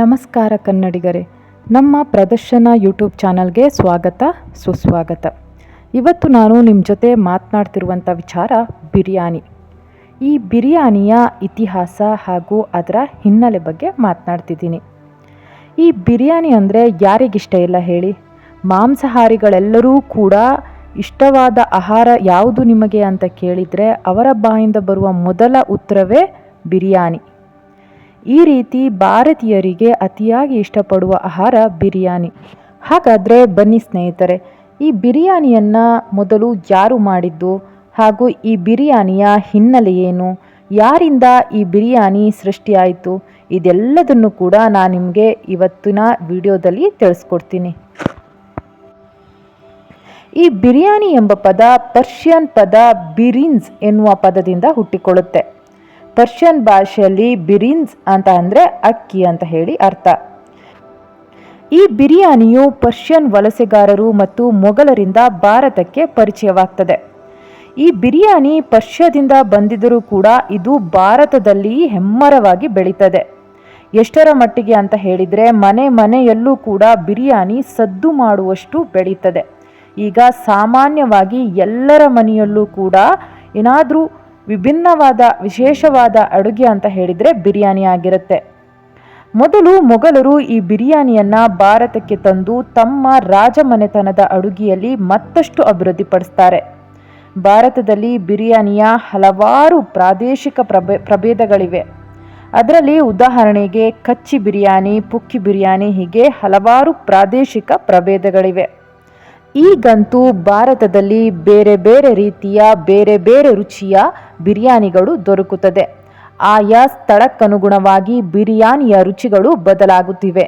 ನಮಸ್ಕಾರ ಕನ್ನಡಿಗರೇ. ನಮ್ಮ ಪ್ರದರ್ಶನ ಯೂಟ್ಯೂಬ್ ಚಾನಲ್ಗೆ ಸ್ವಾಗತ, ಸುಸ್ವಾಗತ. ಇವತ್ತು ನಾನು ನಿಮ್ಮ ಜೊತೆ ಮಾತನಾಡ್ತಿರುವಂಥ ವಿಚಾರ ಬಿರಿಯಾನಿ. ಈ ಬಿರಿಯಾನಿಯ ಇತಿಹಾಸ ಹಾಗೂ ಅದರ ಹಿನ್ನೆಲೆ ಬಗ್ಗೆ ಮಾತನಾಡ್ತಿದ್ದೀನಿ. ಈ ಬಿರಿಯಾನಿ ಅಂದರೆ ಯಾರಿಗಿಷ್ಟ ಇಲ್ಲ ಹೇಳಿ? ಮಾಂಸಾಹಾರಿಗಳೆಲ್ಲರೂ ಕೂಡ ಇಷ್ಟವಾದ ಆಹಾರ ಯಾವುದು ನಿಮಗೆ ಅಂತ ಕೇಳಿದರೆ ಅವರ ಬಾಯಿಂದ ಬರುವ ಮೊದಲ ಉತ್ತರವೇ ಬಿರಿಯಾನಿ. ಈ ರೀತಿ ಭಾರತೀಯರಿಗೆ ಅತಿಯಾಗಿ ಇಷ್ಟಪಡುವ ಆಹಾರ ಬಿರಿಯಾನಿ. ಹಾಗಾದರೆ ಬನ್ನಿ ಸ್ನೇಹಿತರೆ, ಈ ಬಿರಿಯಾನಿಯನ್ನು ಮೊದಲು ಯಾರು ಮಾಡಿದ್ದು ಹಾಗೂ ಈ ಬಿರಿಯಾನಿಯ ಹಿನ್ನೆಲೆ ಏನು, ಯಾರಿಂದ ಈ ಬಿರಿಯಾನಿ ಸೃಷ್ಟಿಯಾಯಿತು, ಇದೆಲ್ಲದನ್ನು ಕೂಡ ನಾನು ನಿಮಗೆ ಇವತ್ತಿನ ವಿಡಿಯೋದಲ್ಲಿ ತಿಳಿಸ್ಕೊಡ್ತೀನಿ. ಈ ಬಿರಿಯಾನಿ ಎಂಬ ಪದ ಪರ್ಷಿಯನ್ ಪದ ಬಿರಿನ್ಸ್ ಎನ್ನುವ ಪದದಿಂದ ಹುಟ್ಟಿಕೊಳ್ಳುತ್ತೆ. ಪರ್ಷಿಯನ್ ಭಾಷೆಯಲ್ಲಿ ಬಿರಿನ್ಸ್ ಅಂತ ಅಂದರೆ ಅಕ್ಕಿ ಅಂತ ಹೇಳಿ ಅರ್ಥ. ಈ ಬಿರಿಯಾನಿಯು ಪರ್ಷಿಯನ್ ವಲಸೆಗಾರರು ಮತ್ತು ಮೊಘಲರಿಂದ ಭಾರತಕ್ಕೆ ಪರಿಚಯವಾಗ್ತದೆ. ಈ ಬಿರಿಯಾನಿ ಪರ್ಷ್ಯದಿಂದ ಬಂದಿದ್ದರೂ ಕೂಡ ಇದು ಭಾರತದಲ್ಲಿ ಹೆಮ್ಮರವಾಗಿ ಬೆಳೀತದೆ. ಎಷ್ಟರ ಮಟ್ಟಿಗೆ ಅಂತ ಹೇಳಿದರೆ ಮನೆ ಮನೆಯಲ್ಲೂ ಕೂಡ ಬಿರಿಯಾನಿ ಸದ್ದು ಮಾಡುವಷ್ಟು ಬೆಳೀತದೆ. ಈಗ ಸಾಮಾನ್ಯವಾಗಿ ಎಲ್ಲರ ಮನೆಯಲ್ಲೂ ಕೂಡ ಏನಾದರೂ ವಿಭಿನ್ನವಾದ, ವಿಶೇಷವಾದ ಅಡುಗೆ ಅಂತ ಹೇಳಿದರೆ ಬಿರಿಯಾನಿ ಆಗಿರುತ್ತೆ. ಮೊದಲು ಮೊಘಲರು ಈ ಬಿರಿಯಾನಿಯನ್ನು ಭಾರತಕ್ಕೆ ತಂದು ತಮ್ಮ ರಾಜಮನೆತನದ ಅಡುಗೆಯಲ್ಲಿ ಮತ್ತಷ್ಟು ಅಭಿವೃದ್ಧಿಪಡಿಸ್ತಾರೆ. ಭಾರತದಲ್ಲಿ ಬಿರಿಯಾನಿಯ ಹಲವಾರು ಪ್ರಾದೇಶಿಕ ಪ್ರಭೇ, ಪ್ರಭೇದಗಳಿವೆ. ಅದರಲ್ಲಿ ಉದಾಹರಣೆಗೆ ಕಚ್ಚಿ ಬಿರಿಯಾನಿ, ಪುಕ್ಕಿ ಬಿರಿಯಾನಿ ಹೀಗೆ ಹಲವಾರು ಪ್ರಾದೇಶಿಕ ಪ್ರಭೇದಗಳಿವೆ. ಈಗಂತೂ ಭಾರತದಲ್ಲಿ ಬೇರೆ ಬೇರೆ ರೀತಿಯ, ಬೇರೆ ಬೇರೆ ರುಚಿಯ ಬಿರಿಯಾನಿಗಳು ದೊರಕುತ್ತದೆ. ಆಯಾ ಸ್ಥಳಕ್ಕನುಗುಣವಾಗಿ ಬಿರಿಯಾನಿಯ ರುಚಿಗಳು ಬದಲಾಗುತ್ತಿವೆ.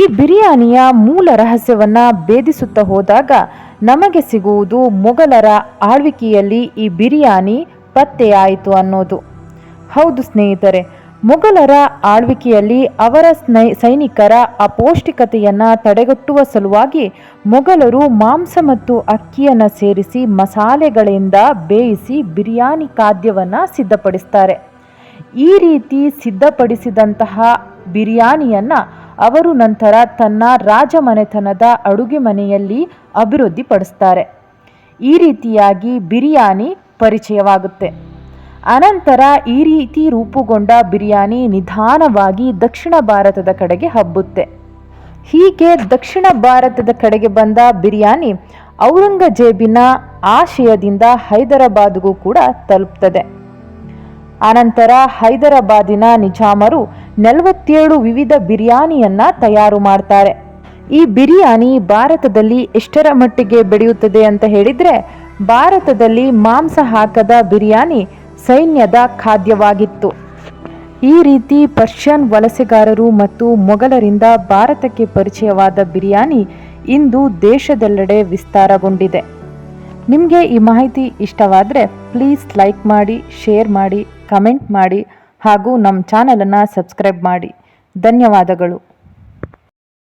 ಈ ಬಿರಿಯಾನಿಯ ಮೂಲ ರಹಸ್ಯವನ್ನು ಭೇದಿಸುತ್ತಾ ಹೋದಾಗ ನಮಗೆ ಸಿಗುವುದು ಮೊಘಲರ ಆಳ್ವಿಕೆಯಲ್ಲಿ ಈ ಬಿರಿಯಾನಿ ಪತ್ತೆಯಾಯಿತು ಅನ್ನೋದು. ಹೌದು ಸ್ನೇಹಿತರೆ ಮೊಘಲರ ಆಳ್ವಿಕೆಯಲ್ಲಿ ಅವರ ಸ್ನೈ ಸೈನಿಕರ ಅಪೌಷ್ಟಿಕತೆಯನ್ನು ತಡೆಗಟ್ಟುವ ಸಲುವಾಗಿ ಮೊಘಲರು ಮಾಂಸ ಮತ್ತು ಅಕ್ಕಿಯನ್ನು ಸೇರಿಸಿ ಮಸಾಲೆಗಳಿಂದ ಬೇಯಿಸಿ ಬಿರಿಯಾನಿ ಖಾದ್ಯವನ್ನು ಸಿದ್ಧಪಡಿಸ್ತಾರೆ. ಈ ರೀತಿ ಸಿದ್ಧಪಡಿಸಿದಂತಹ ಬಿರಿಯಾನಿಯನ್ನು ಅವರು ನಂತರ ತನ್ನ ರಾಜಮನೆತನದ ಅಡುಗೆ ಮನೆಯಲ್ಲಿ ಅಭಿವೃದ್ಧಿಪಡಿಸ್ತಾರೆ. ಈ ರೀತಿಯಾಗಿ ಬಿರಿಯಾನಿ ಪರಿಚಯವಾಗುತ್ತೆ. ಅನಂತರ ಈ ರೀತಿ ರೂಪುಗೊಂಡ ಬಿರಿಯಾನಿ ನಿಧಾನವಾಗಿ ದಕ್ಷಿಣ ಭಾರತದ ಕಡೆಗೆ ಹಬ್ಬುತ್ತೆ. ಹೀಗೆ ದಕ್ಷಿಣ ಭಾರತದ ಕಡೆಗೆ ಬಂದ ಬಿರಿಯಾನಿ ಔರಂಗಜೇಬಿನ ಆಶಯದಿಂದ ಹೈದರಾಬಾದ್ಗೂ ಕೂಡ ತಲುಪ್ತದೆ. ಅನಂತರ ಹೈದರಾಬಾದಿನ ನಿಜಾಮರು ನಲವತ್ತೇಳು ವಿವಿಧ ಬಿರಿಯಾನಿಯನ್ನ ತಯಾರು ಮಾಡ್ತಾರೆ. ಈ ಬಿರಿಯಾನಿ ಭಾರತದಲ್ಲಿ ಎಷ್ಟರ ಮಟ್ಟಿಗೆ ಬೆಳೆಯುತ್ತದೆ ಅಂತ ಹೇಳಿದ್ರೆ, ಭಾರತದಲ್ಲಿ ಮಾಂಸ ಹಾಕದ ಬಿರಿಯಾನಿ ಸೈನ್ಯದ ಖಾದ್ಯವಾಗಿತ್ತು. ಈ ರೀತಿ ಪರ್ಷಿಯನ್ ವಲಸೆಗಾರರು ಮತ್ತು ಮೊಘಲರಿಂದ ಭಾರತಕ್ಕೆ ಪರಿಚಯವಾದ ಬಿರಿಯಾನಿ ಇಂದು ದೇಶದೆಲ್ಲೆಡೆ ವಿಸ್ತಾರಗೊಂಡಿದೆ. ನಿಮಗೆ ಈ ಮಾಹಿತಿ ಇಷ್ಟವಾದರೆ ಪ್ಲೀಸ್ ಲೈಕ್ ಮಾಡಿ, ಶೇರ್ ಮಾಡಿ, ಕಮೆಂಟ್ ಮಾಡಿ ಹಾಗೂ ನಮ್ಮ ಚಾನಲನ್ನು ಸಬ್ಸ್ಕ್ರೈಬ್ ಮಾಡಿ. ಧನ್ಯವಾದಗಳು.